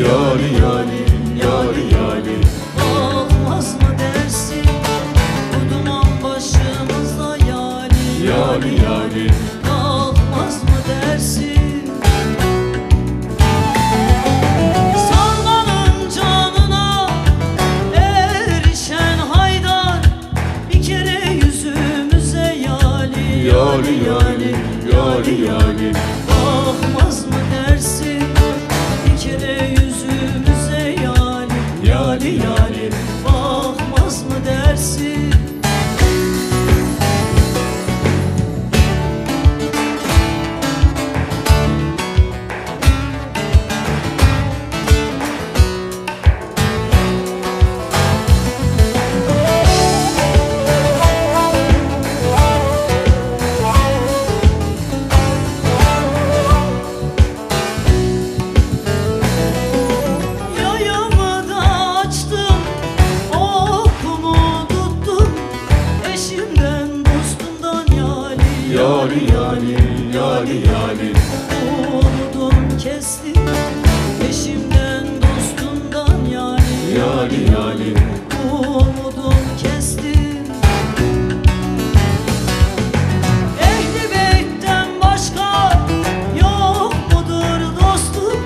yar yarim yar yarim Olmaz mı dersin? Bu duman başımıza yarim Yar yarim Olmaz mı dersin? Yari yari yari yari. Yali yali yali yali Umudum kestim Eşimden dostumdan yali Yali yali Umudum kestim Ehli beytten başka yok mudur dostum?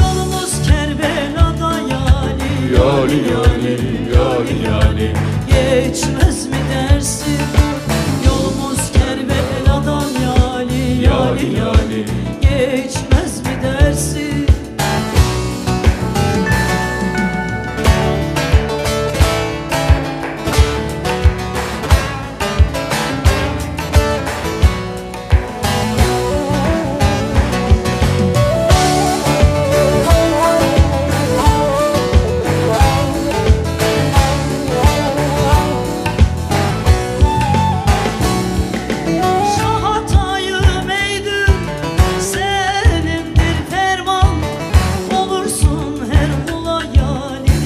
Yolumuz Kerbela'da yali Yali yali yali yali Geçmez mi dersin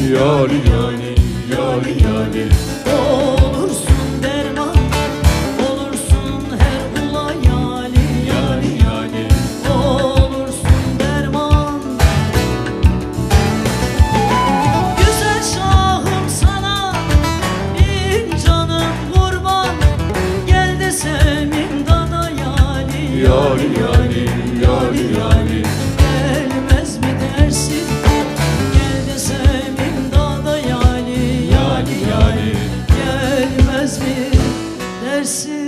Yali yali yali yali Olursun derman Olursun her kula yali Yali yali Olursun derman. Güzel şahım sana Bin canım kurban. Gel de sevim dana yali Yali yali mercy.